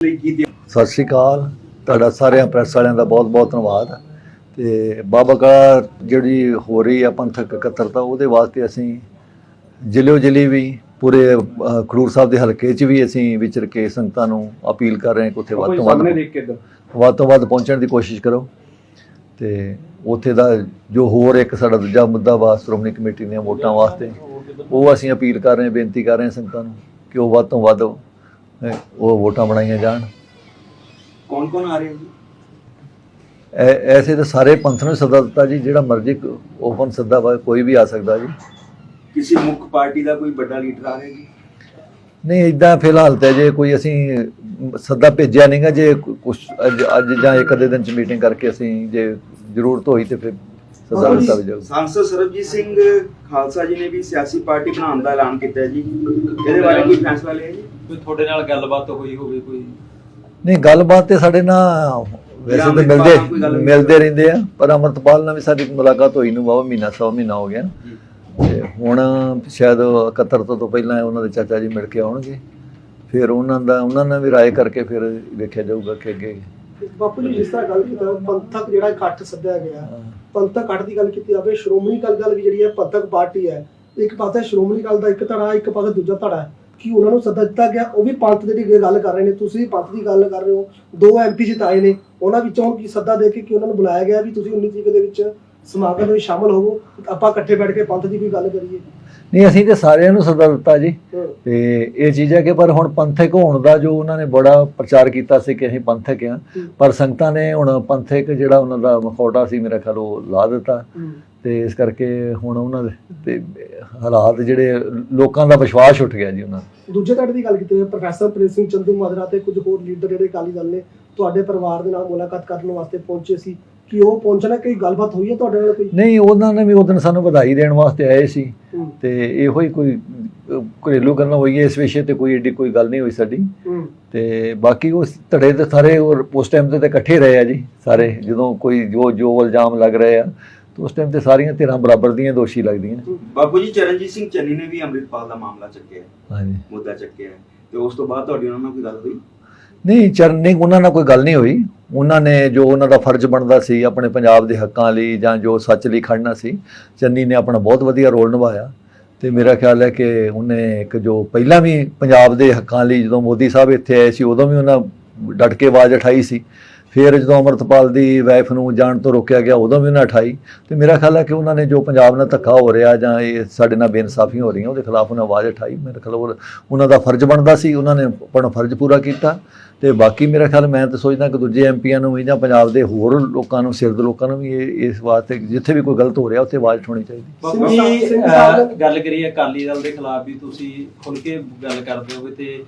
ਸਤਿ ਸ਼੍ਰੀ ਅਕਾਲ। ਤੁਹਾਡਾ ਸਾਰਿਆਂ ਪ੍ਰੈਸ ਵਾਲਿਆਂ ਦਾ ਬਹੁਤ-ਬਹੁਤ ਧੰਨਵਾਦ। ਤੇ ਬਾਬਾ ਕਾ ਜਿਹੜੀ ਹੋ ਰਹੀ ਆ ਪੰਥਕ ਇਕੱਤਰਤਾ ਉਹਦੇ ਵਾਸਤੇ ਅਸੀਂ ਜ਼ਿਲ੍ਹੇ ਜ਼ਿਲ੍ਹੇ ਵੀ ਪੂਰੇ ਅ, ਖਡੂਰ ਸਾਹਿਬ ਦੇ ਹਲਕੇ 'ਚ ਵੀ ਅਸੀਂ ਵਿਚਰ ਕੇ ਸੰਗਤਾਂ ਨੂੰ ਅਪੀਲ ਕਰ ਰਹੇ ਹਾਂ ਕਿ ਉੱਥੇ ਵੱਧ ਤੋਂ ਵੱਧ ਵੱਧ ਤੋਂ ਵੱਧ ਪਹੁੰਚਣ ਦੀ ਕੋਸ਼ਿਸ਼ ਕਰੋ। ਤੇ ਉੱਥੇ ਦਾ ਜੋ ਹੋਰ ਇੱਕ ਸਾਡਾ ਦੂਜਾ ਮੁੱਦਾ ਵਾ ਸ਼੍ਰੋਮਣੀ ਕਮੇਟੀ ਦੀਆਂ ਵੋਟਾਂ ਵਾਸਤੇ ਉਹ ਅਸੀਂ ਅਪੀਲ ਕਰ ਰਹੇ ਹਾਂ ਬੇਨਤੀ ਕਰ ਰਹੇ ਹਾਂ ਸੰਗਤਾਂ ਨੂੰ ਕਿ ਉਹ ਵੱਧ ਤੋਂ ਵੱਧ ਉਹ ਵੋਟਾਂ ਬਣਾਈਆਂ ਜਾਣ। ਕੌਣ ਕੌਣ ਆ ਰਹੇ ਜੀ? ਐਸੇ ਤਾਂ ਸਾਰੇ ਪੰਥ ਨੂੰ ਸੱਦਾ ਦਿੱਤਾ ਜੀ ਜਿਹੜਾ ਮਰਜ਼ੀ ਓਪਨ ਸੱਦਾ ਵਾ ਕੋਈ ਵੀ ਆ ਸਕਦਾ ਜੀ। ਕਿਸੇ ਮੁੱਖ ਪਾਰਟੀ ਦਾ ਕੋਈ ਵੱਡਾ ਲੀਡਰ ਆ ਰਿਹਾ ਜੀ? ਨਹੀਂ ਇਦਾਂ ਫਿਲਹਾਲ ਤੇ ਜੇ ਕੋਈ ਅਸੀਂ ਸੱਦਾ ਭੇਜਿਆ ਨਹੀਂਗਾ ਜੇ ਕੁਝ ਅੱਜ ਜਾਂ ਇੱਕ ਅੱਧੇ ਦਿਨ ਚ ਮੀਟਿੰਗ ਕਰਕੇ ਅਸੀਂ ਜੇ ਜ਼ਰੂਰਤ ਹੋਈ ਤੇ ਫਿਰ ਦਿੱਤਾ ਸਾਂਸਦ ਸਰਬਜੀਤ ਸਿੰਘ ਖਾਲਸਾ ਜੀ ਨੇ ਵੀ ਸਿਆਸੀ ਪਾਰਟੀ ਬਣਾਉਣ ਦਾ ਐਲਾਨ ਕੀਤਾ ਹੈ ਜੀ। ਇਹਦੇ ਬਾਰੇ ਕੋਈ ਫੈਸਲਾ ਲਿਆ ਜੀ? ਕੋਈ ਤੁਹਾਡੇ ਨਾਲ ਗੱਲਬਾਤ ਹੋਈ ਹੋਵੇ ਕੋਈ? ਨਹੀਂ ਗੱਲਬਾਤ ਤੇ ਸਾਡੇ ਨਾਲ ਵੈਸੇ ਤਾਂ ਮਿਲਦੇ ਮਿਲਦੇ ਰਹਿੰਦੇ ਆ ਪਰ ਅਮਰਤਪਾਲ ਨਾਲ ਵੀ ਸਾਡੀ ਮੁਲਾਕਾਤ ਹੋਈ ਨੂੰ ਬਾਵਾ ਮਹੀਨਾ ਸਵਾ ਮਹੀਨਾ ਹੋ ਗਿਆ ਤੇ ਹੁਣ ਸ਼ਾਇਦ 71 ਤੋਂ ਪਹਿਲਾਂ ਉਹਨਾਂ ਦੇ ਚਾਚਾ ਜੀ ਮਿਲ ਕੇ ਆਉਣਗੇ। ਫਿਰ ਉਹਨਾਂ ਦਾ ਉਹਨਾਂ ਨਾਲ ਵੀ ਰਾਏ ਕਰਕੇ ਫਿਰ ਵੇਖਿਆ ਜਾਊਗਾ ਕਿ ਅੱਗੇ ਬਾਪੂ ਜੀ ਜਿਸ ਤਰ੍ਹਾਂ ਗੱਲ ਕੀਤਾ ਪੰਥਕ ਜਿਹੜਾ ਇਕੱਠ ਸੱਦਿਆ ਗਿਆ ਪੰਥਕ ਇਕੱਠ ਦੀ ਗੱਲ ਕੀਤੀ ਜਾਵੇ, ਸ਼੍ਰੋਮਣੀ ਅਕਾਲੀ ਦਲ ਵੀ ਜਿਹੜੀ ਹੈ ਪੰਥਕ ਪਾਰਟੀ ਹੈ, ਇੱਕ ਪਾਸੇ ਸ਼੍ਰੋਮਣੀ ਅਕਾਲੀ ਦਾ ਇੱਕ ਧੜਾ, ਇੱਕ ਪਾਸੇ ਦੂਜਾ ਧੜਾ ਹੈ। ਕਿ ਉਹਨਾਂ ਨੂੰ ਸੱਦਾ ਦਿੱਤਾ ਗਿਆ? ਉਹ ਵੀ ਪੰਥ ਦੀ ਗੱਲ ਕਰ ਰਹੇ ਨੇ, ਤੁਸੀਂ ਵੀ ਪੰਥ ਦੀ ਗੱਲ ਕਰ ਰਹੇ ਹੋ। ਦੋ ਐਮਪੀ ਜਿਤਾਏ ਨੇ, ਉਹਨਾਂ ਵਿੱਚੋਂ ਕੀ ਸੱਦਾ ਦੇ ਕੇ ਕਿ ਉਹਨਾਂ ਨੂੰ ਬੁਲਾਇਆ ਗਿਆ ਵੀ ਤੁਸੀਂ 19 ਤਰੀਕ ਦੇ ਵਿੱਚ ਸਮਾਗਮ ਵਿੱਚ ਸ਼ਾਮਲ ਹੋਵੋ, ਆਪਾਂ ਇਕੱਠੇ ਬੈਠ ਕੇ ਪੰਥ ਦੀ ਕੋਈ ਗੱਲ ਕਰੀਏ। ਨਹੀਂ ਅਸੀਂ ਤੇ ਸਾਰਿਆਂ ਨੂੰ ਸੱਦਾ ਦਿੱਤਾ ਜੀ। ਤੇ ਇਹ ਚੀਜ਼ ਹੈ ਕਿ ਪਰ ਹੁਣ ਪੰਥਕ ਹੋਣ ਦਾ ਜੋ ਉਹਨਾਂ ਨੇ ਬੜਾ ਪ੍ਰਚਾਰ ਕੀਤਾ ਸੀ ਕਿ ਅਸੀਂ ਪੰਥਕ ਆ ਪਰ ਸੰਗਤਾਂ ਨੇ ਹੁਣ ਪੰਥਕ ਜਿਹੜਾ ਉਹਨਾਂ ਦਾ ਮਖੌਟਾ ਸੀ ਮੇਰਾ ਖਿਆਲ ਉਹ ਲਾ ਦਿੱਤਾ। ਤੇ ਇਸ ਕਰਕੇ ਹੁਣ ਉਹਨਾਂ ਦੇ ਤੇ ਹਾਲਾਤ ਜਿਹੜੇ ਲੋਕਾਂ ਦਾ ਵਿਸ਼ਵਾਸ ਉੱਠ ਗਿਆ ਜੀ ਉਹਨਾਂ ਦੂਜੇ ਧੜੇ ਦੀ ਗੱਲ ਕੀਤੀ ਪ੍ਰੋਫੈਸਰ ਪ੍ਰਿੰਸ ਸਿੰਘ ਚੰਦੂ ਮਾਜਰਾ ਤੇ ਕੁਝ ਹੋਰ ਲੀਡਰ ਜਿਹੜੇ ਅਕਾਲੀ ਦਲ ਨੇ ਤੁਹਾਡੇ ਪਰਿਵਾਰ ਦੇ ਨਾਲ ਮੁਲਾਕਾਤ ਕਰਨ ਵਾਸਤੇ ਪਹੁੰਚੇ ਸੀ। ਕਿ ਉਹ ਪਹੁੰਚਣਾ ਕੋਈ ਗੱਲਬਾਤ ਹੋਈ ਹੈ ਤੁਹਾਡੇ ਨਾਲ ਕੋਈ? ਨਹੀਂ ਉਹਨਾਂ ਨੇ ਵੀ ਉਹ ਦਿਨ ਸਾਨੂੰ ਵਧਾਈ ਦੇਣ ਵਾਸਤੇ ਆਏ ਸੀ ਤੇ ਇਹੋ ਹੀ ਕੋਈ ਘਰੇਲੂ ਗੱਲਾਂ ਹੋਈ ਹੈ ਇਸ ਵਿਸ਼ੇ ਤੇ ਕੋਈ ਏਡੀ ਕੋਈ ਗੱਲ ਨਹੀਂ ਹੋਈ ਸਾਡੀ। ਤੇ ਬਾਕੀ ਉਹ ਧੜੇ ਤੇ ਸਾਰੇ ਉਹ ਉਸ ਟਾਈਮ ਤੇ ਤਾਂ ਇਕੱਠੇ ਰਹੇ ਆ ਜੀ ਸਾਰੇ ਜਦੋਂ ਕੋਈ ਜੋ ਜੋ ਇਲਜ਼ਾਮ ਲੱਗ ਰਹੇ ਆ ਤੇ ਉਸ ਟਾਈਮ ਤੇ ਸਾਰੀਆਂ ਧਿਰਾਂ ਬਰਾਬਰ ਦੀਆਂ ਦੋਸ਼ੀ ਲੱਗਦੀਆਂ ਬਾਪੂ ਜੀ ਚਰਨਜੀਤ ਸਿੰਘ ਚੰਨੀ ਨੇ ਵੀ ਅੰਮ੍ਰਿਤਪਾਲ ਦਾ ਮਾਮਲਾ ਚੱਕਿਆ। ਹਾਂਜੀ। ਮੁੱਦਾ ਚੱਕਿਆ। ਹੈ ਤੇ ਉਸ ਤੋਂ ਬਾਅਦ ਤੁਹਾਡੀ ਉਹਨਾਂ ਨਾਲ ਕੋਈ ਗੱਲ ਹੋਈ? ਨਹੀਂ ਚਰਨਿੰਗ ਉਹਨਾਂ ਨਾਲ ਕੋਈ ਗੱਲ ਨਹੀਂ ਹੋਈ। ਉਹਨਾਂ ਨੇ ਜੋ ਉਹਨਾਂ ਦਾ ਫਰਜ਼ ਬਣਦਾ ਸੀ, ਆਪਣੇ ਪੰਜਾਬ ਦੇ ਹੱਕਾਂ ਲਈ ਜਾਂ ਜੋ ਸੱਚ ਲਈ ਖੜਨਾ ਸੀ, ਚੰਨੀ ਨੇ ਆਪਣਾ ਬਹੁਤ ਵਧੀਆ ਰੋਲ ਨਿਭਾਇਆ। ਤੇ ਮੇਰਾ ਖਿਆਲ ਹੈ ਕਿ ਉਹਨੇ ਇੱਕ ਜੋ ਪਹਿਲਾਂ ਵੀ ਪੰਜਾਬ ਦੇ ਹੱਕਾਂ ਲਈ ਜਦੋਂ ਮੋਦੀ ਸਾਹਿਬ ਇੱਥੇ ਆਏ ਸੀ, ਉਦੋਂ ਵੀ ਉਹਨਾਂ ਡਟ ਕੇ ਆਵਾਜ਼ ਉਠਾਈ ਸੀ। ਫਿਰ ਜਦੋਂ ਅਮਰਤਪਾਲ ਦੀ ਵਾਈਫ ਨੂੰ ਜਾਣ ਤੋਂ ਰੋਕਿਆ ਗਿਆ, ਉਦੋਂ ਵੀ ਉਹਨਾਂ ਉਠਾਈ। ਤੇ ਮੇਰਾ ਖਿਆਲ ਹੈ ਕਿ ਉਹਨਾਂ ਨੇ ਜੋ ਪੰਜਾਬ ਨਾਲ ਧੱਕਾ ਹੋ ਰਿਹਾ ਜਾਂ ਇਹ ਸਾਡੇ ਨਾਲ ਬੇਇਨਸਾਫੀਆਂ ਹੋ ਰਹੀਆਂ, ਉਹਦੇ ਖਿਲਾਫ ਉਹਨਾਂ ਆਵਾਜ਼ ਉਠਾਈ। ਮੇਰੇ ਖਿਆਲ ਉਹਨਾਂ ਦਾ ਫਰਜ਼ ਬਣਦਾ ਸੀ, ਉਹਨਾਂ ਨੇ ਆਪਣਾ ਫਰਜ਼ ਪੂਰਾ ਕੀਤਾ। ਤੇ ਬਾਕੀ ਮੇਰਾ ਖਿਆਲ ਮੈਂ ਤਾਂ ਸੋਚਦਾ ਕਿ ਦੂਜੇ ਐਮਪੀਆਂ ਨੂੰ ਵੀ ਜਾਂ ਪੰਜਾਬ ਦੇ ਹੋਰ ਲੋਕਾਂ ਨੂੰ ਸਿਰਦ ਲੋਕਾਂ ਨੂੰ ਵੀ ਇਹ ਇਸ ਵਾਸਤੇ ਜਿੱਥੇ ਵੀ ਕੋਈ ਗਲਤ ਹੋ ਰਿਹਾ ਉੱਥੇ ਆਵਾਜ਼ ਉਠਾਉਣੀ ਚਾਹੀਦੀ। ਗੱਲ ਕਰੀਏ ਅਕਾਲੀ ਦਲ ਦੇ ਖਿਲਾਫ ਵੀ ਤੁਸੀਂ ਖੁੱਲ ਕੇ ਗੱਲ ਕਰਦੇ ਹੋਗੇ ਤੇ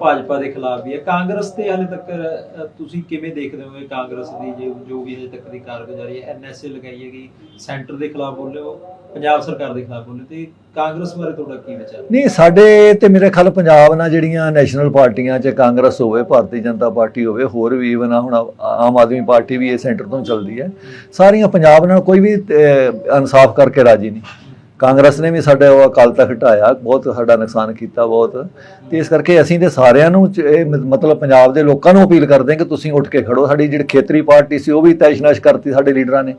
ਭਾਜਪਾ ਦੇ ਖਿਲਾਫ ਵੀ ਹੈ। ਕਾਂਗਰਸ ਤੇ ਹਾਲੇ ਤੱਕ ਤੁਸੀਂ ਕਿਵੇਂ ਦੇਖਦੇ ਹੋਗੇ ਕਾਂਗਰਸ ਦੀ ਜੋ ਜੋ ਵੀ ਹਜੇ ਤੱਕ ਦੀ ਕਾਰਗੁਜ਼ਾਰੀ ਹੈ? ਐਨਐਸਏ ਲਗਾਈ ਹੈਗੀ ਸੈਂਟਰ ਦੇ ਖਿਲਾਫ ਬੋਲੇ ਹੋ ਪੰਜਾਬ ਸਰਕਾਰ ਦੇ ਖਿਲਾਫ ਬੋਲੇ ਤੇ ਕਾਂਗਰਸ ਬਾਰੇ ਤੁਹਾਡਾ ਕੀ ਵਿਚਾਰ? ਨਹੀਂ, ਸਾਡੇ ਤੇ ਮੇਰੇ ਖਿਆਲ ਪੰਜਾਬ ਨਾਲ ਜਿਹੜੀਆਂ ਨੈਸ਼ਨਲ ਪਾਰਟੀਆਂ 'ਚ ਕਾਂਗਰਸ ਹੋਵੇ, ਭਾਰਤੀ ਜਨਤਾ ਪਾਰਟੀ ਹੋਵੇ, ਹੋਰ ਵੀ ਇਵਨ ਹੁਣ ਆਮ ਆਦਮੀ ਪਾਰਟੀ ਵੀ ਇਹ ਸੈਂਟਰ ਤੋਂ ਚੱਲਦੀ ਹੈ। ਸਾਰੀਆਂ ਪੰਜਾਬ ਨਾਲ ਕੋਈ ਵੀ ਇਨਸਾਫ ਕਰਕੇ ਰਾਜੀ ਨਹੀਂ। ਕਾਂਗਰਸ ਨੇ ਵੀ ਸਾਡਾ ਉਹ ਅਕਾਲ ਤਖਤ ਹਟਾਇਆ, ਬਹੁਤ ਸਾਡਾ ਨੁਕਸਾਨ ਕੀਤਾ ਬਹੁਤ। ਤੇ ਇਸ ਕਰਕੇ ਅਸੀਂ ਤੇ ਸਾਰਿਆਂ ਨੂੰ ਇਹ ਮਤਲਬ ਪੰਜਾਬ ਦੇ ਲੋਕਾਂ ਨੂੰ ਅਪੀਲ ਕਰਦੇ ਹਾਂ ਕਿ ਤੁਸੀਂ ਉੱਠ ਕੇ ਖੜੋ। ਸਾਡੀ ਜਿਹੜੀ ਖੇਤਰੀ ਪਾਰਟੀ ਸੀ, ਉਹ ਵੀ ਤੈਸ਼ਨਾਸ਼ ਕਰਤੀ ਸਾਡੇ ਲੀਡਰਾਂ ਨੇ।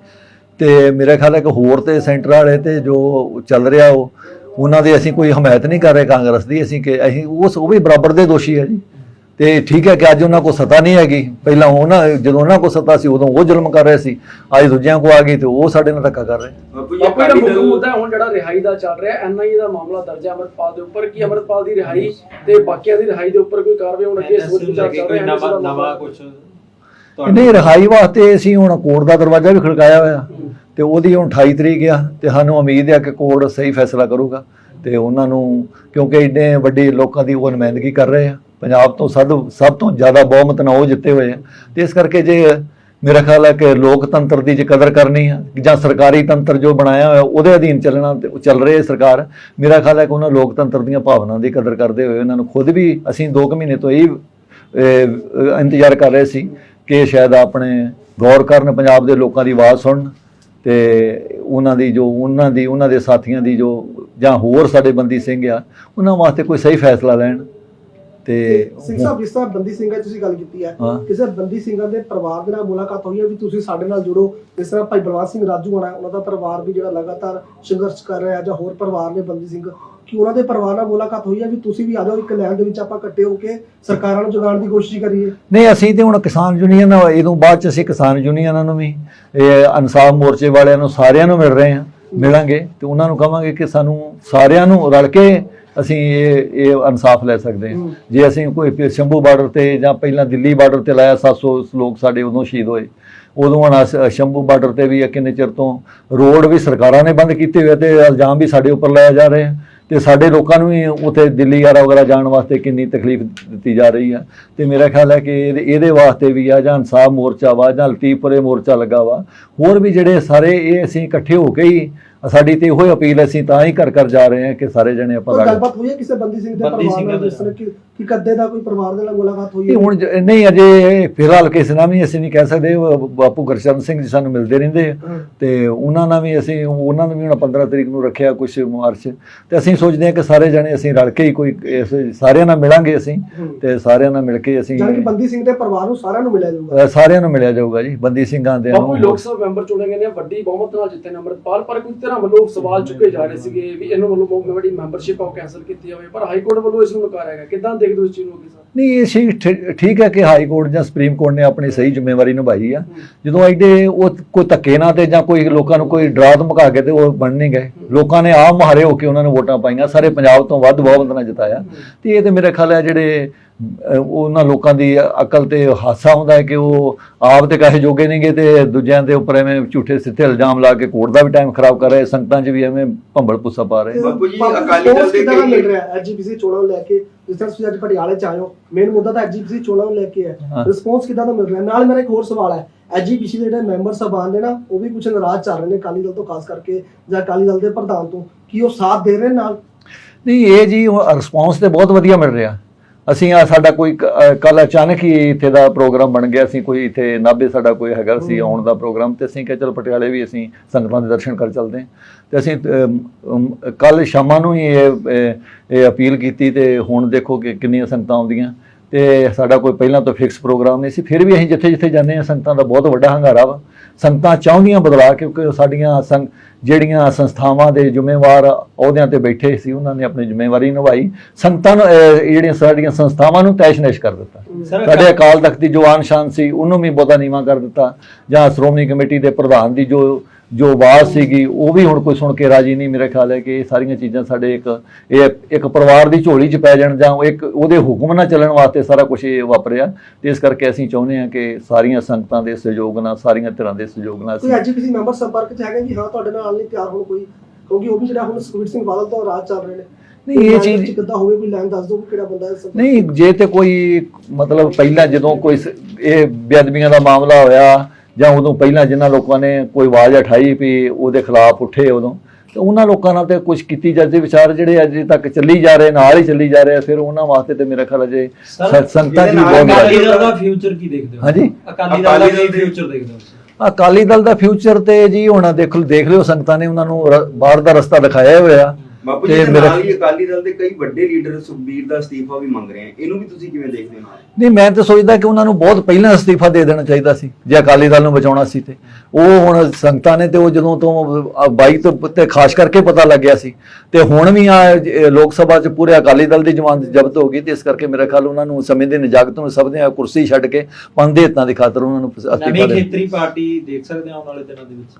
ਤੇ ਮੇਰੇ ਖਿਆਲ ਹੈ ਕਿ ਹੋਰ ਤੇ ਸੈਂਟਰ ਵਾਲੇ ਤੇ ਜੋ ਚੱਲ ਰਿਹਾ ਉਹ ਉਹਨਾਂ ਦੀ ਅਸੀਂ ਕੋਈ ਹਮਾਇਤ ਨਹੀਂ ਕਰ ਰਹੇ ਕਾਂਗਰਸ ਦੀ ਅਸੀਂ ਕਿ ਅਸੀਂ ਉਸ ਉਹ ਵੀ ਬਰਾਬਰ ਦੇ ਦੋਸ਼ੀ ਹੈ ਜੀ। ਤੇ ਠੀਕ ਹੈ ਕਿ ਅੱਜ ਉਹਨਾਂ ਕੋਲ ਸੱਤਾ ਨਹੀਂ ਹੈਗੀ। ਪਹਿਲਾਂ ਉਹਨਾਂ ਜਦੋਂ ਉਹਨਾਂ ਕੋਲ ਸੱਤਾ ਸੀ ਉਦੋਂ ਉਹ ਜ਼ੁਲਮ ਕਰ ਰਹੇ ਸੀ। ਅੱਜ ਦੂਜਿਆਂ ਕੋ ਆ ਗਈ ਤੇ ਉਹ ਸਾਡੇ ਨਾਲ ਧੱਕਾ ਕਰ ਰਹੇ। ਬਾਪੂ ਜੀ ਬਾਪੂ ਇਹਦਾ ਅਕਾਲੀ ਮੁੱਖ ਦਲ ਮੁੱਦਾ ਹੁਣ ਜਿਹੜਾ ਰਿਹਾਈ ਦਾ ਚੱਲ ਰਿਹਾ ਐਨਆਈਏ ਦਾ ਮਾਮਲਾ ਦਰਜ ਹੈ ਅਮਰਪਾਲ ਦੇ ਉੱਪਰ। ਕੀ ਅਮਰਪਾਲ ਦੀ ਰਿਹਾਈ ਤੇ ਬਾਕੀਆਂ ਦੀ ਰਿਹਾਈ ਦੇ ਉੱਪਰ ਕੋਈ ਕਾਰਵਾਈ ਹੁਣ ਅੱਗੇ ਸੋਚ ਵਿਚਾਰ ਕੇ ਕੋਈ ਰਿਹਾ ਨਵਾਂ ਨਵਾਂ ਕੁਝ ਨਹੀਂ ਰਿਹਾਈ ਵਾਸਤੇ ਅਸੀਂ ਹੁਣ ਕੋਰਟ ਦਾ ਦਰਵਾਜ਼ਾ ਵੀ ਖੜਕਾਇਆ ਹੋਇਆ। ਤੇ ਉਹਦੀ ਹੁਣ 28 ਤਰੀਕ ਆ ਤੇ ਸਾਨੂੰ ਉਮੀਦ ਹੈ ਕਿ ਕੋਰਟ ਸਹੀ ਫੈਸਲਾ ਕਰੂਗਾ। ਤੇ ਉਹਨਾਂ ਨੂੰ ਕਿਉਂਕਿ ਇੰਨੇ ਵੱਡੇ ਲੋਕਾਂ ਦੀ ਉਹ ਨੁਮਾਇੰਦਗੀ ਕਰ ਰਹੇ ਆ। ਪੰਜਾਬ ਤੋਂ ਸਭ ਸਭ ਤੋਂ ਜ਼ਿਆਦਾ ਬਹੁਮਤ ਨਾਲ ਉਹ ਜਿੱਤੇ ਹੋਏ ਆ। ਤੇ ਇਸ ਕਰਕੇ ਜੇ ਮੇਰਾ ਖਿਆਲ ਹੈ ਕਿ ਲੋਕਤੰਤਰ ਦੀ ਜੇ ਕਦਰ ਕਰਨੀ ਆ ਜਾਂ ਸਰਕਾਰੀ ਤੰਤਰ ਜੋ ਬਣਾਇਆ ਹੋਇਆ ਉਹਦੇ ਅਧੀਨ ਚੱਲਣਾ ਚੱਲ ਰਹੀ ਹੈ ਸਰਕਾਰ। ਮੇਰਾ ਖਿਆਲ ਹੈ ਕਿ ਉਹਨਾਂ ਲੋਕਤੰਤਰ ਦੀਆਂ ਭਾਵਨਾ ਦੀ ਕਦਰ ਕਰਦੇ ਹੋਏ ਉਹਨਾਂ ਨੂੰ ਖੁਦ ਵੀ ਅਸੀਂ 2 ਮਹੀਨੇ ਤੋਂ ਇਹ ਇੰਤਜ਼ਾਰ ਕਰ ਰਹੇ ਸੀ ਕਿ ਸ਼ਾਇਦ ਆਪਣੇ ਗੌਰ ਕਰਨ ਪੰਜਾਬ ਦੇ ਲੋਕਾਂ ਦੀ ਆਵਾਜ਼ ਸੁਣਨ ਤੇ ਉਹਨਾਂ ਦੀ ਜੋ ਉਹਨਾਂ ਦੀ, ਉਹਨਾਂ ਦੇ ਸਾਥੀਆਂ ਦੀ ਜੋ ਜਾਂ ਹੋਰ ਸਾਡੇ ਬੰਦੀ ਸਿੰਘ ਆ, ਉਹਨਾਂ ਵਾਸਤੇ ਕੋਈ ਸਹੀ ਫੈਸਲਾ ਲੈਣ। ਤੇ ਸਿੰਘ ਸਾਹਿਬ ਜਿਸ ਤਰ੍ਹਾਂ ਬੰਦੀ ਸਿੰਘਾਂ ਦੀ ਤੁਸੀਂ ਗੱਲ ਕੀਤੀ ਹੈ ਹਾਂ। ਕਿਸੇ ਬੰਦੀ ਸਿੰਘਾਂ ਦੇ ਪਰਿਵਾਰ ਦੇ ਨਾਲ ਮੁਲਾਕਾਤ ਹੋਈ ਹੈ ਵੀ ਤੁਸੀਂ ਸਾਡੇ ਨਾਲ ਜੁੜੋ। ਜਿਸ ਤਰ੍ਹਾਂ ਭਾਈ ਬਲਵੰਤ ਸਿੰਘ ਰਾਜੂ ਹੋਣਾ ਉਹਨਾਂ ਦਾ ਪਰਿਵਾਰ ਵੀ ਜਿਹੜਾ ਲਗਾਤਾਰ ਸੰਘਰਸ਼ ਕਰ ਰਿਹਾ ਹੈ ਜਾਂ ਹੋਰ ਪਰਿਵਾਰ ਨੇ ਬੰਦੀ ਸਿੰਘ ਕਿ ਉਹਨਾਂ ਦੇ ਪਰਿਵਾਰ ਨਾਲ ਮੁਲਾਕਾਤ ਹੋਈ ਹੈ ਵੀ ਤੁਸੀਂ ਵੀ ਆ ਜਾਓ ਇੱਕ ਲਾਈਨ ਦੇ ਵਿੱਚ ਆਪਾਂ ਇਕੱਠੇ ਹੋ ਕੇ ਸਰਕਾਰਾਂ ਨੂੰ ਜਗਾਉਣ ਦੀ ਕੋਸ਼ਿਸ਼ ਕਰੀਏ। ਨਹੀਂ ਅਸੀਂ ਤੇ ਹੁਣ ਕਿਸਾਨ ਯੂਨੀਅਨ ਇਹਦੋਂ ਬਾਅਦ ਚ ਅਸੀਂ ਕਿਸਾਨ ਯੂਨੀਅਨਾਂ ਨੂੰ ਵੀ ਇਹ ਇਨਸਾਫ ਮੋਰਚੇ ਵਾਲਿਆਂ ਨੂੰ ਸਾਰਿਆਂ ਨੂੰ ਮਿਲ ਰਹੇ ਹਾਂ ਮਿਲਾਂਗੇ। ਤੇ ਉਹਨਾਂ ਨੂੰ ਕਵਾਂਗੇ ਕਿ ਸਾਨੂੰ ਸਾਰਿਆਂ ਨੂੰ ਰਲ ਕੇ ਅਸੀਂ ਇਹ ਇਹ ਇਨਸਾਫ ਲੈ ਸਕਦੇ ਹਾਂ। ਜੇ ਅਸੀਂ ਕੋਈ ਫਿਰ ਸ਼ੰਭੂ ਬਾਰਡਰ ਤੇ ਜਾਂ ਪਹਿਲਾਂ ਦਿੱਲੀ ਬਾਰਡਰ ਤੇ ਲਾਇਆ 700 ਲੋਕ ਸਾਡੇ ਉਦੋਂ ਸ਼ਹੀਦ ਹੋਏ। ਉਦੋਂ ਹੁਣ ਅਸ- ਸ਼ੰਭੂ ਬਾਰਡਰ ਤੇ ਵੀ ਇਹ ਕਿੰਨੇ ਚਿਰ ਤੋਂ ਰੋਡ ਵੀ ਸਰਕਾਰਾਂ ਨੇ ਬੰਦ ਕੀਤੇ ਹੋਏ ਤੇ ਇਲਜ਼ਾਮ ਵੀ ਸਾਡੇ ਉੱਪਰ ਲਾਇਆ ਜਾ ਰਿਹਾ। ਆ ਤੇ ਸਾਡੇ ਲੋਕਾਂ ਨੂੰ ਵੀ ਉੱਥੇ ਦਿੱਲੀ ਆਰਾ ਵਗੈਰਾ ਜਾਣ ਵਾਸਤੇ ਕਿੰਨੀ ਤਕਲੀਫ ਦਿੱਤੀ ਜਾ ਰਹੀ ਆ। ਤੇ ਮੇਰਾ ਖਿਆਲ ਹੈ ਕਿ ਇਹਦੇ ਇਹਦੇ ਵਾਸਤੇ ਵੀ ਆ, ਜਾਂ ਇਨਸਾਫ ਮੋਰਚਾ ਵਾ, ਜਾਂ ਲਤੀਫਪੁਰੇ ਮੋਰਚਾ ਲੱਗਾ ਵਾ। ਹੋਰ ਵੀ ਜਿਹੜੇ ਸਾਰੇ ਇਹ ਅਸੀਂ ਇਕੱਠੇ ਹੋ ਕੇ ਹੀ ਸਾਡੀ ਤੇ ਇਹੋ ਹੀ ਅਪੀਲ ਅਸੀਂ ਤਾਂ ਹੀ ਕਰ ਕਰ ਜਾ ਰਹੇ ਹਾਂ ਕਿ ਸਾਰੇ ਜਣੇ ਆਪਾਂ ਕੋਈ ਗੱਲਬਾਤ ਹੋਈ ਹੈ ਕਿਸੇ ਬੰਦੀ ਸਿੰਘ ਦੇ ਬੰਦੀ ਪਰਿਵਾਰ ਸਿੰਘਾਂ ਨਾਲ? ਜਿਸ ਤਰ੍ਹਾਂ ਕਿ ਕਿ ਕਦੇ ਦਾ ਕੋਈ ਪਰਿਵਾਰ ਦੇ ਨਾਲ ਮੁਲਾਕਾਤ ਹੋਈ ਇਹ ਹੈ? ਹੁਣ ਨਹੀਂ ਅਜੇ ਫਿਲਹਾਲ ਕਿਸੇ ਨਾਲ ਵੀ ਅਸੀਂ ਨਹੀਂ ਕਹਿ ਸਕਦੇ। ਬਾਪੂ ਗੁਰਚਰਨ ਸਿੰਘ ਜੀ ਸਾਨੂੰ ਮਿਲਦੇ ਰਹਿੰਦੇ ਆ। ਹਾਂ। ਤੇ ਉਹਨਾਂ ਨਾਲ ਵੀ ਅਸੀਂ ਉਹਨਾਂ ਨੂੰ ਵੀ ਹੁਣ 15 ਤਰੀਕ ਨੂੰ ਰੱਖਿਆ ਕੁਝ ਮਾਰਚ। ਤੇ ਅਸੀਂ ਸੋਚਦੇ ਹਾਂ ਕਿ ਸਾਰੇ ਜਣੇ ਅਸੀਂ ਰਲ ਕੇ ਹੀ ਕੋਈ ਸਾਰਿਆਂ ਨਾਲ ਮਿਲਾਂਗੇ ਅਸੀਂ। ਹੂੰ। ਤੇ ਸਾਰਿਆਂ ਨਾਲ ਮਿਲ ਕੇ ਅਸੀਂ ਕਿ ਬੰਦੀ ਸਿੰਘ ਦੇ ਪਰਿਵਾਰ ਨੂੰ ਸਾਰਿਆਂ ਨੂੰ ਮਿਲਿਆ ਜਾਊਗਾ? ਸਾਰਿਆਂ ਨੂੰ ਮਿਲਿਆ ਜਾਊਗਾ ਜੀ ਬੰਦੀ ਸਿੰਘਾਂ ਦੇ ਬਾਪੂ ਲੋਕ ਸਭਾ ਮੈਂਬਰ ਚੁਣੇ ਗਏ ਨੇ ਵੱਡੀ ਬਹੁਮਤ ਨਾਲ ਜਿੱਤੇ ਨੇ ਅੰਮ੍ਰਿਤਪਾਲ ਪਰ ਕੁਝ ਤਰ੍ਹਾਂ ਵੱਲੋਂ ਸਵਾਲ ਚੁੱਕੇ ਜਾ ਰਹੇ ਸੀਗੇ ਵੀ ਇਹਨਾਂ ਵੱਲੋਂ ਬਹੁਤ ਵੱਡੀ ਮੈਂਬਰਸ਼ਿਪ ਆ ਉਹ ਕੈਨਸਲ ਕੀਤੀ ਜਾਵੇ ਪਰ ਹਾਈ ਕੋਰਟ ਵੱਲੋਂ ਇਸ ਨੂੰ ਨਕਾਰਿਆ ਗਿਆ ਕਿਦਾਂ ਦੇਖਦੇ ਹੋ ਇਸ ਚੀਜ਼ ਨੂੰ ਅੱਗੇ ਸਰ? ਨਹੀਂ ਇਹ ਚੀਜ਼ ਠੀਕ ਹੈ ਕਿ ਹਾਈ ਕੋਰਟ ਜਾਂ ਸੁਪਰੀਮ ਕੋਰਟ ਨੇ ਆਪਣੀ ਸਹੀ ਜ਼ਿੰਮੇਵਾਰੀ ਨਿਭਾਈ ਆ। ਜਦੋਂ ਐਡੇ ਉਹ ਕੋਈ ਧੱਕੇ ਨਾਲ ਤੇ ਜਾਂ ਕੋਈ ਲੋਕਾਂ ਨੂੰ ਕੋਈ ਡਰਾ ਧਮਕਾ ਕੇ ਤੇ ਉਹ ਬਣ ਨਹੀਂ ਗਏ। ਲੋਕਾਂ ਨੇ ਆਪ ਮੁਹਾਰੇ ਹੋ ਕੇ ਉਹਨਾਂ ਨੂੰ ਵੋਟਾਂ ਪਾਈਆਂ। ਸਾਰੇ ਪੰਜਾਬ ਤੋਂ ਵੱਧ ਬਹੁਮਤ ਨਾਲ ਜਿਤਾਇਆ। ਤੇ ਇਹ ਤੇ ਮੇਰੇ ਖਿਆਲ ਹੈ ਜਿਹੜੇ ਉਹਨਾਂ ਲੋਕਾਂ ਦੀ ਅਕਲ ਤੇ ਹਾਸਾ ਹੁੰਦਾ ਹੈ ਕਿ ਉਹ ਆਪ ਤੇ ਕਾਹੇ ਜੋਗੇ ਨਹੀਂਗੇ ਤੇ ਦੂਜਿਆਂ ਦੇ ਉੱਪਰ ਐਵੇਂ ਝੂਠੇ ਸਿੱਧੇ ਇਲਜ਼ਾਮ ਲਾ ਕੇ ਕੋਰਟ ਦਾ ਵੀ ਟਾਈਮ ਖਰਾਬ ਕਰ ਰਹੇ ਸੰਗਤਾਂ 'ਚ ਵੀ ਐਵੇਂ ਭੰਬਲ ਪੁੱਸਾ ਪਾ ਰਹੇ। ਬਾਪੂ ਜੀ, ਅਕਾਲੀ ਦਲ ਦੇ ਐਜੀਪੀਸੀ ਚੋਣਾਂ ਨੂੰ ਲੈ ਕੇ ਜਿਸ ਤਰ੍ਹਾਂ ਤੁਸੀਂ ਅੱਜ ਪਟਿਆਲੇ ਚ ਆਏ ਹੋ ਮੇਨ ਮੁੱਦਾ ਤਾਂ ਐਜੀਪੀਸੀ ਚੋਣਾਂ ਨੂੰ ਲੈ ਕੇ ਹੈ। ਹਾਂ। ਰਿਸਪੌਂਸ ਕਿੱਦਾਂ ਦਾ ਮਿਲ ਰਿਹਾ? ਨਾਲ ਮੇਰਾ ਇੱਕ ਹੋਰ ਸਵਾਲ ਹੈ। ਐਜੀਪੀਸੀ ਦੇ ਜਿਹੜੇ ਮੈਂਬਰ ਸਭਾਨ ਨੇ ਨਾ ਉਹ ਵੀ ਕੁਝ ਨਾਰਾਜ਼ ਚੱਲ ਰਹੇ ਨੇ ਅਕਾਲੀ ਦਲ ਤੋਂ ਖਾਸ ਕਰਕੇ ਜਾਂ ਅਕਾਲੀ ਦਲ ਦੇ ਪ੍ਰਧਾਨ ਤੋਂ। ਕੀ ਉਹ ਸਾਥ ਦੇ ਰਹੇ ਨਾਲ? ਨਹੀਂ ਇਹ ਜੀ ਰਿਸਪੌਂਸ ਤੇ ਬਹੁਤ ਵਧੀਆ ਮਿਲ ਰਿਹਾ। ਅਸੀਂ ਆ ਸਾਡਾ ਕੋਈ ਕੱਲ ਅਚਾਨਕ ਹੀ ਇੱਥੇ ਦਾ ਪ੍ਰੋਗਰਾਮ ਬਣ ਗਿਆ ਸੀ ਕੋਈ ਇੱਥੇ ਨਾਭੇ ਸਾਡਾ ਕੋਈ ਹੈਗਾ ਸੀ ਆਉਣ ਦਾ ਪ੍ਰੋਗਰਾਮ ਤੇ ਅਸੀਂ ਕਿਹਾ ਚਲ ਪਟਿਆਲੇ ਵੀ ਅਸੀਂ ਸੰਗਤਾਂ ਦੇ ਦਰਸ਼ਨ ਕਰ ਚੱਲਦੇ ਹਾਂ। ਤੇ ਅਸੀਂ ਕੱਲ ਸ਼ਾਮਾਂ ਨੂੰ ਹੀ ਇਹ ਇਹ ਅਪੀਲ ਕੀਤੀ ਤੇ ਹੁਣ ਦੇਖੋ ਕਿ ਕਿੰਨੀਆਂ ਸੰਗਤਾਂ ਆਉਂਦੀਆਂ। ਤੇ ਸਾਡਾ ਕੋਈ ਪਹਿਲਾਂ ਤੋਂ ਫਿਕਸ ਪ੍ਰੋਗਰਾਮ ਨਹੀਂ ਸੀ ਫਿਰ ਵੀ ਅਸੀਂ ਜਿੱਥੇ ਜਿੱਥੇ ਜਾਂਦੇ ਹਾਂ ਸੰਗਤਾਂ ਦਾ ਬਹੁਤ ਵੱਡਾ ਹੰਗਾਰਾ ਵਾ। ਸੰਗਤਾਂ ਚਾਹੁੰਦੀਆਂ ਬਦਲਾ ਕਿਉਂਕਿ ਸਾਡੀਆਂ ਸੰਗ ਜਿਹੜੀਆਂ ਸੰਸਥਾਵਾਂ ਦੇ ਜ਼ਿੰਮੇਵਾਰ ਅਹੁਦਿਆਂ ਤੇ ਬੈਠੇ ਸੀ ਉਹਨਾਂ ਨੇ ਆਪਣੀ ਜ਼ਿੰਮੇਵਾਰੀ ਨਿਭਾਈ। ਸੰਗਤਾਂ ਨੂੰ ਜਿਹੜੀਆਂ ਸਾਡੀਆਂ ਸੰਸਥਾਵਾਂ ਨੂੰ ਤੈਸ਼-ਨੈਸ਼ ਕਰ ਦਿੱਤਾ। ਸਾਡੇ ਅਕਾਲ ਤਖਤ ਦੀ ਜੋ ਆਨ ਸ਼ਾਨ ਸੀ ਉਹਨੂੰ ਵੀ ਬਹੁਤਾ ਨੀਵਾਂ ਕਰ ਦਿੱਤਾ ਜਾਂ ਸ਼੍ਰੋਮਣੀ ਕਮੇਟੀ ਦੇ ਪ੍ਰਧਾਨ ਦੀ ਜੋ ਜੋ ਆਵਾਜ਼ ਸੀਗੀ ਉਹ ਵੀ ਹੁਣ ਕੋਈ ਸੁਣ ਕੇ ਰਾਜੀ ਨਹੀਂ ਮੇਰੇ ਖਿਆਲ ਹੈ ਕਿ ਇਹ ਸਾਰੀਆਂ ਚੀਜ਼ਾਂ ਸਾਡੇ ਇੱਕ ਇਹ ਇੱਕ ਪਰਿਵਾਰ ਦੀ ਝੋਲੀ 'ਚ ਪੈ ਜਾਣ ਜਾਂ ਇੱਕ ਉਹਦੇ ਹੁਕਮ ਨਾਲ ਚੱਲਣ ਵਾਸਤੇ ਸਾਰਾ ਕੁਝ ਇਹ ਵਾਪਰਿਆ। ਤੇ ਇਸ ਕਰਕੇ ਅਸੀਂ ਚਾਹੁੰਦੇ ਹਾਂ ਕਿ ਸਾਰੀਆਂ ਸੰਗਤਾਂ ਦੇ ਸਹਿਯੋਗ ਨਾਲ ਸਾਰੀਆਂ ਧਿਰਾਂ ਦੇ ਸਹਿਯੋਗ ਨਾਲ ਕੋਈ ਅਸੀਂ ਐਜੀਪੀਸੀ ਮੈਂਬਰ ਸੰਪਰਕ ਚ ਹੈਗੇ ਜੀ? ਹਾਂ ਤੁਹਾਡੇ ਨਾਲ ਨਹੀਂ ਤਿਆਰ ਹੋਣ ਕੋਈ ਕਿਉਂਕਿ ਉਹ ਵੀ ਜਿਹੜਾ ਹੁਣ ਸੁਖਬੀਰ ਸਿੰਘ ਬਾਦਲ ਤੋਂ ਰਾਜ ਚੱਲ ਰਹੇ ਨੇ। ਨਹੀਂ ਇਹ ਚੀਜ਼ ਕਿੱਦਾਂ ਹੋਵੇ ਕੋਈ ਲਾਈਨ ਦੱਸ ਦਿਓ ਕਿ ਕਿਹੜਾ ਬੰਦਾ ਹੈ ਨਹੀਂ ਜੇ ਤੇ ਕੋਈ ਮਤਲਬ ਪਹਿਲਾਂ ਜਦੋਂ ਕੋਈ ਇਹ ਬੇਅਦਬੀਆਂ ਦਾ ਮਾਮਲਾ ਹੋਇਆ ਜਾਂ ਉਦੋਂ ਪਹਿਲਾਂ ਜਿਨ੍ਹਾਂ ਲੋਕਾਂ ਨੇ ਕੋਈ ਆਵਾਜ਼ ਉਠਾਈ ਵੀ ਉਹਦੇ ਖਿਲਾਫ ਉੱਠੇ ਉਦੋਂ ਤੇ ਉਹਨਾਂ ਲੋਕਾਂ ਨਾਲ ਤੇ ਕੁਝ ਕੀਤੀ ਜਾਂਦੀ ਵਿਚਾਰ ਜਿਹੜੇ ਅਜੇ ਤੱਕ ਚੱਲੀ ਜਾ ਰਹੇ ਨਾਲ ਹੀ ਚੱਲੀ ਜਾ ਰਹੇ ਆ, ਫਿਰ ਉਹਨਾਂ ਵਾਸਤੇ ਤੇ ਮੇਰਾ ਖਿਆਲ ਅਜੇ ਸੰਗਤਾਂ ਦੀ ਬਹੁਤ ਅਕਾਲੀ ਦਲ ਦਾ ਫਿਊਚਰ ਕੀ ਦੇਖਦੇ ਹੋ ਹਾਂਜੀ? ਅਕਾਲੀ ਦਲ ਦਾ ਫਿਊਚਰ ਦੇਖਦੇ ਹੋ? ਅਕਾਲੀ ਦਲ ਦਾ ਫਿਊਚਰ ਤੇ ਜੀ ਹੁਣ ਦੇਖ ਲਓ ਦੇਖ ਲਿਓ ਸੰਗਤਾਂ ਨੇ ਉਹਨਾਂ ਨੂੰ ਬਾਹਰ ਦਾ ਰਸਤਾ ਦਿਖਾਇਆ ਹੋਇਆ ਬਾਪੂ ਜੀ ਤੇ ਦੇ ਮੇਰਾ- ਨਾਲ ਹੀ ਅਕਾਲੀ ਦਲ ਦੇ ਕਈ ਵੱਡੇ ਲੀਡਰ ਸੁਖਬੀਰ ਦਾ ਅਸਤੀਫਾ ਵੀ ਮੰਗ ਰਹੇ ਆ। ਇਹਨੂੰ ਵੀ ਤੁਸੀਂ ਕਿਵੇਂ ਦੇਖਦੇ ਹੋ ਨਾਲ? ਨਹੀਂ ਮੈਂ ਤਾਂ ਸੋਚਦਾ ਕਿ ਉਹਨਾਂ ਨੂੰ ਬਹੁਤ ਪਹਿਲਾਂ ਅਸਤੀਫਾ ਦੇ ਦੇਣਾ ਚਾਹੀਦਾ ਸੀ ਜੇ ਅਕਾਲੀ ਦਲ ਨੂੰ ਬਚਾਉਣਾ ਸੀ ਤੇ। ਉਹ ਹੁਣ ਸੰਗਤਾਂ ਨੇ ਤੇ ਉਹ ਜਦੋਂ ਤੋਂ ਅ, 22 ਤੋਂ ਤੇ ਖਾਸ ਕਰਕੇ ਪਤਾ ਲੱਗਿਆ ਸੀ। ਤੇ ਹੁਣ ਵੀ ਆ ਜ- ਲੋਕ ਸਭਾ 'ਚ ਪੂਰੇ ਅਕਾਲੀ ਦਲ ਦੀ ਜਮਾਨਤ ਜ਼ਬਤ ਹੋ ਗਈ ਤੇ ਇਸ ਕਰਕੇ ਮੇਰਾ ਖਿਆਲ ਉਹਨਾਂ ਨੂੰ ਸਮੇਂ ਦੇ ਨਿਜਾਗਤ ਨੂੰ ਸਭ ਨੇ ਕੁਰਸੀ ਛੱਡ ਕੇ ਪੰਦੇ ਹਿੱਤਾਂ ਦੀ ਖਾਤਰ ਉਹਨਾਂ ਨੂੰ ਅਸਤੀਫਾ ਨਵੀਂ ਦੇ ਖੇਤਰੀ ਪਾਰਟੀ ਦੇਖ ਸਕਦੇ ਹਾਂ ਆਉਣ ਵਾਲੇ ਦਿਨਾਂ ਦੇ ਵਿੱਚ।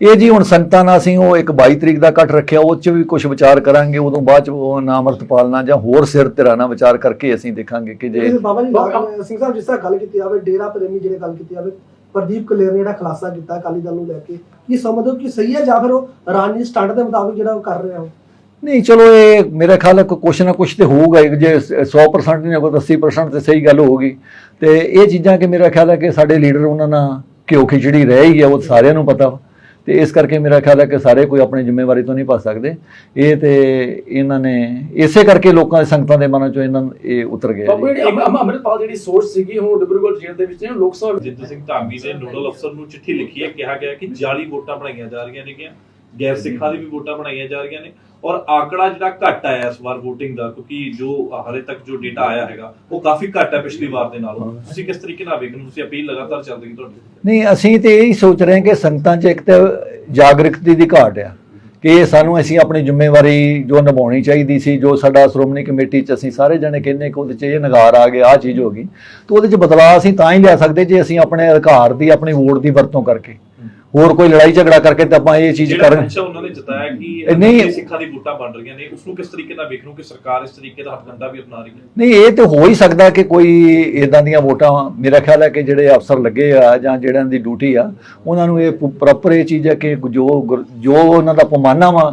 ਇਹ ਜੀ ਹੁਣ ਸੰਗਤਾਂ ਨਾਲ ਅਸੀਂ ਉਹ ਇੱਕ 22 ਤਰੀਕ ਦਾ ਇਕੱਠ ਰੱਖਿਆ ਉਹ 'ਚ ਵੀ ਕੁਝ ਵਿਚਾਰ ਕਰਾਂਗੇ ਉਦੋਂ ਬਾਅਦ 'ਚ ਉਹ ਨਾ ਅੰਮ੍ਰਿਤਪਾਲ ਨਾਲ ਜਾਂ ਹੋਰ ਸਿਰ ਧਿਰਾਂ ਨਾਲ ਵਿਚਾਰ ਕਰਕੇ ਅਸੀਂ ਦੇਖਾਂਗੇ ਕਿ ਜੇ ਇਹ ਬਾਬਾ ਜੀ ਬਾਬਾ- ਨਾਲ- ਸਿੰਘ ਸਾਹਿਬ ਜਿਸ ਤਰ੍ਹਾਂ ਗੱਲ ਕੀਤੀ ਜਾਵੇ ਡੇਰਾ ਪ੍ਰੇਮੀ ਜਿਹੜੇ ਗੱਲ ਕੀਤੀ ਜਾਵੇ ਪ੍ਰਦੀਪ ਕਲੇਰ ਨੇ ਜਿਹੜਾ ਖੁਲਾਸਾ ਕੀਤਾ ਅਕਾਲੀ ਦਲ ਨੂੰ ਲੈ ਕੇ ਕੀ ਸਮਝਦੇ ਹੋ ਕਿ ਸਹੀ ਹੈ ਜਾਂ ਫਿਰ ਉਹ ਰਾਜਨੀਤੀ ਸਟੰਟ ਦੇ ਮੁਤਾਬਿਕ ਜਿਹੜਾ ਉਹ ਕਰ ਰਹੇ ਹੋ ਨਹੀਂ ਚਲੋ ਇਹ ਮੇਰੇ ਖਿਆਲ ਕੋਈ ਕੁਛ ਨਾ ਕੁਛ ਤੇ ਹੋਊਗਾ ਜੇ 100% ਨਹੀਂ ਕੋਈ 80% ਤੇ ਸਹੀ ਗੱਲ ਹੋਊਗੀ। ਤੇ ਇਹ ਚੀਜ਼ਾਂ ਕਿ ਮੇਰਾ ਖਿਆਲ ਹੈ ਕਿ ਸਾਡੇ ਲੀਡਰ ਉਹਨਾਂ ਨਾਲ ਘਿਓ ਖਿਚੜੀ ਰਹਿ ਹੀ ਗਿਆ ਉਹ ਸਾਰਿਆਂ ਨੂੰ ਪਤਾ ਵਾ। ਤੇ ਇਸ ਕਰਕੇ ਮੇਰਾ ਖਿਆਲ ਹੈ ਕਿ ਸਾਰੇ ਕੋਈ ਆਪਣੀ ਜ਼ਿੰਮੇਵਾਰੀ ਤੋਂ ਨਹੀਂ ਭੱਜ ਸਕਦੇ। ਇਹ ਤੇ ਇਹਨਾਂ ਨੇ ਇਸੇ ਕਰਕੇ ਲੋਕਾਂ ਦੇ ਸੰਗਤਾਂ ਦੇ ਮਨਾਂ ਚੋਂ ਇਹਨਾਂ ਨੂੰ ਇਹ ਉਤਰ ਗਿਆ। ਜਿਹੜੀ ਸੋਚ ਸੀਗੀ ਹੁਣ ਡਿਬਰੂਗੜ੍ਹ ਜੇਲ੍ਹ ਦੇ ਵਿੱਚ ਨੇ ਲੋਕ ਸਭਾ ਜਿੰਦਰ ਸਿੰਘ ਧਾਮੀ ਨੇ ਨੋਡਲ ਅਫਸਰ ਨੂੰ ਚਿੱਠੀ ਲਿਖੀ ਹੈ ਕਿਹਾ ਗਿਆ ਕਿ ਜਾਲੀ ਵੋਟਾਂ ਬਣਾਈਆਂ ਜਾ ਰਹੀਆਂ ਨੇਗੀਆਂ। ਗੈਰ ਸਿੱਖਾਂ ਦੀ ਵੀ ਵੋਟਾਂ ਬਣਾਈਆਂ ਜਾ ਰਹੀਆਂ ਨੇ। ਔਰ ਆંકੜਾ ਜਿਹੜਾ ਘੱਟ ਆਇਆ ਇਸ ਵਾਰ VOTING ਦਾ ਕਿਉਂਕਿ ਜੋ ਹਾਲੇ ਤੱਕ ਜੋ ਡੇਟਾ ਆਇਆ ਹੈਗਾ ਉਹ ਕਾਫੀ ਘੱਟ ਹੈ ਪਿਛਲੀ ਵਾਰ ਦੇ ਨਾਲੋਂ। ਤੁਸੀਂ ਕਿਸ ਤਰੀਕੇ ਨਾਲ ਵੇਖਦੇ ਹੋ? ਤੁਸੀਂ ਅਪੀਲ ਲਗਾਤਾਰ ਚੱਲ ਰਹੀ ਤੁਹਾਡੀ? ਨਹੀਂ ਅਸੀਂ ਤੇ ਇਹੀ ਸੋਚ ਰਹੇ ਹਾਂ ਕਿ ਸੰਗਤਾਂ 'ਚ ਇੱਕ ਤਾਂ ਜਾਗਰੂਕਤੀ ਦੀ ਘਾਟ ਆ ਕਿ ਇਹ ਸਾਨੂੰ ਅਸੀਂ ਆਪਣੀ ਜ਼ਿੰਮੇਵਾਰੀ ਜੋ ਨਿਭਾਉਣੀ ਚਾਹੀਦੀ ਸੀ ਜੋ ਸਾਡਾ ਸ਼੍ਰੋਮਣੀ ਕਮੇਟੀ 'ਚ ਅਸੀਂ ਸਾਰੇ ਜਣੇ ਕਹਿੰਦੇ ਕਿ ਉਹਦੇ 'ਚ ਇਹ ਨਗਾਰ ਆ ਗਿਆ ਆ ਚੀਜ਼ ਹੋ ਗਈ। ਤਾਂ ਉਹਦੇ 'ਚ ਬਦਲਾਅ ਅਸੀਂ ਤਾਂ ਹੀ ਲਿਆ ਸਕਦੇ ਜੇ ਅਸੀਂ ਆਪਣੇ ਅਧਿਕਾਰ ਦੀ ਆਪਣੀ ਵੋਟ ਦੀ ਵਰਤੋਂ ਕਰਕੇ। ਹੋਰ ਕੋਈ ਲੜਾਈ ਝਗੜਾ ਕਰਕੇ ਤਾਂ ਆਪਾਂ ਇਹ ਚੀਜ਼ ਕਰਨ। ਅੱਛਾ ਉਹਨਾਂ ਨੇ ਜਤਾਇਆ ਕਿ ਨਹੀਂ- ਸਿੱਖਾਂ ਦੀ ਵੋਟਾਂ ਬਣ ਰਹੀਆਂ ਨੇ ਉਸ ਨੂੰ ਕਿਸ ਤਰੀਕੇ ਨਾਲ ਵੇਖ ਕਿ ਸਰਕਾਰ ਇਸ ਤਰੀਕੇ ਦਾ ਹੱਥਗੰਡਾ ਵੀ ਅਪਣਾ ਰਹੀ ਹੈ? ਨਹੀਂ ਇਹ ਤੇ ਹੋ ਹੀ ਸਕਦਾ ਕਿ ਕੋਈ ਇਦਾਂ ਦੀਆਂ ਵੋਟਾਂ ਮੇਰਾ ਖਿਆਲ ਹੈ ਕਿ ਜਿਹੜੇ ਅਫਸਰ ਲੱਗੇ ਆ ਜਾਂ ਜਿਹੜਿਆਂ ਦੀ ਡਿਊਟੀ ਆ ਉਹਨਾਂ ਨੂੰ ਇਹ ਪ੍ਰੋਪਰ ਇਹ ਚੀਜ਼ ਹੈ ਕਿ ਜੋ ਜੋ ਉਹਨਾਂ ਦਾ ਪਮਾਨਾ ਵਾ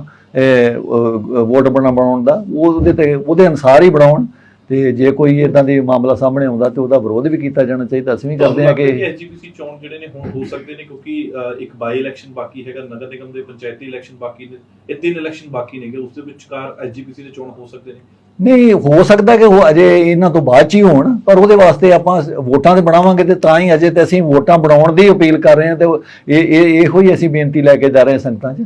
ਵੋਟ ਬਣਾ ਬਣਾਉਣ ਦਾ ਉਹ ਉਹਦੇ ਤੇ ਉਹਦੇ ਅਨਸਾਰ ਹੀ ਬਣਾਉਣ। ਤੇ ਜੇ ਕੋਈ ਇਦਾਂ ਦੀ ਮਾਮਲਾ ਸਾਹਮਣੇ ਆਉਂਦਾ ਤੇ ਉਹਦਾ ਵਿਰੋਧ ਵੀ ਕੀਤਾ ਜਾਣਾ ਚਾਹੀਦਾ। ਅਸੀਂ ਵੀ ਕਰਦੇ ਹਾਂ ਕਿ ਐਸਜੀਪੀਸੀ ਚੋਣ ਜਿਹੜੇ ਨੇ ਹੁਣ ਹੋ ਸਕਦੇ ਨੇ ਕਿਉਂਕਿ ਇੱਕ ਬਾਈ ਇਲੈਕਸ਼ਨ ਬਾਕੀ ਹੈਗਾ ਨਗਰ ਨਿਗਮ ਦੇ ਪੰਚਾਇਤੀ ਇਲੈਕਸ਼ਨ ਬਾਕੀ ਨੇ ਇਹ ਤਿੰਨ ਇਲੈਕਸ਼ਨ ਬਾਕੀ ਨੇਗੇ ਉਸ ਦੇ ਵਿਚਕਾਰ ਐਸਜੀਪੀਸੀ ਦੇ ਚੋਣ ਹੋ ਸਕਦੇ ਨੇ। ਨਹੀਂ ਹੋ ਸਕਦਾ ਕਿ ਉਹ ਅਜੇ ਇਹਨਾਂ ਤੋਂ ਬਾਅਦ ਚ ਹੀ ਹੋਣ ਪਰ ਉਹਦੇ ਵਾਸਤੇ ਆਪਾਂ ਵੋਟਾਂ ਤੇ ਬਣਾਵਾਂਗੇ ਤੇ ਤਾਂ ਹੀ ਅਜੇ ਤੇ ਅਸੀਂ ਵੋਟਾਂ ਬਣਾਉਣ ਦੀ ਅਪੀਲ ਕਰ ਰਹੇ ਹਾਂ ਤੇ ਇਹ ਇਹੋ ਹੀ ਅਸੀਂ ਬੇਨਤੀ ਲੈ ਕੇ ਜਾ ਰਹੇ ਹਾਂ ਸੰਗਤਾਂ 'ਚ।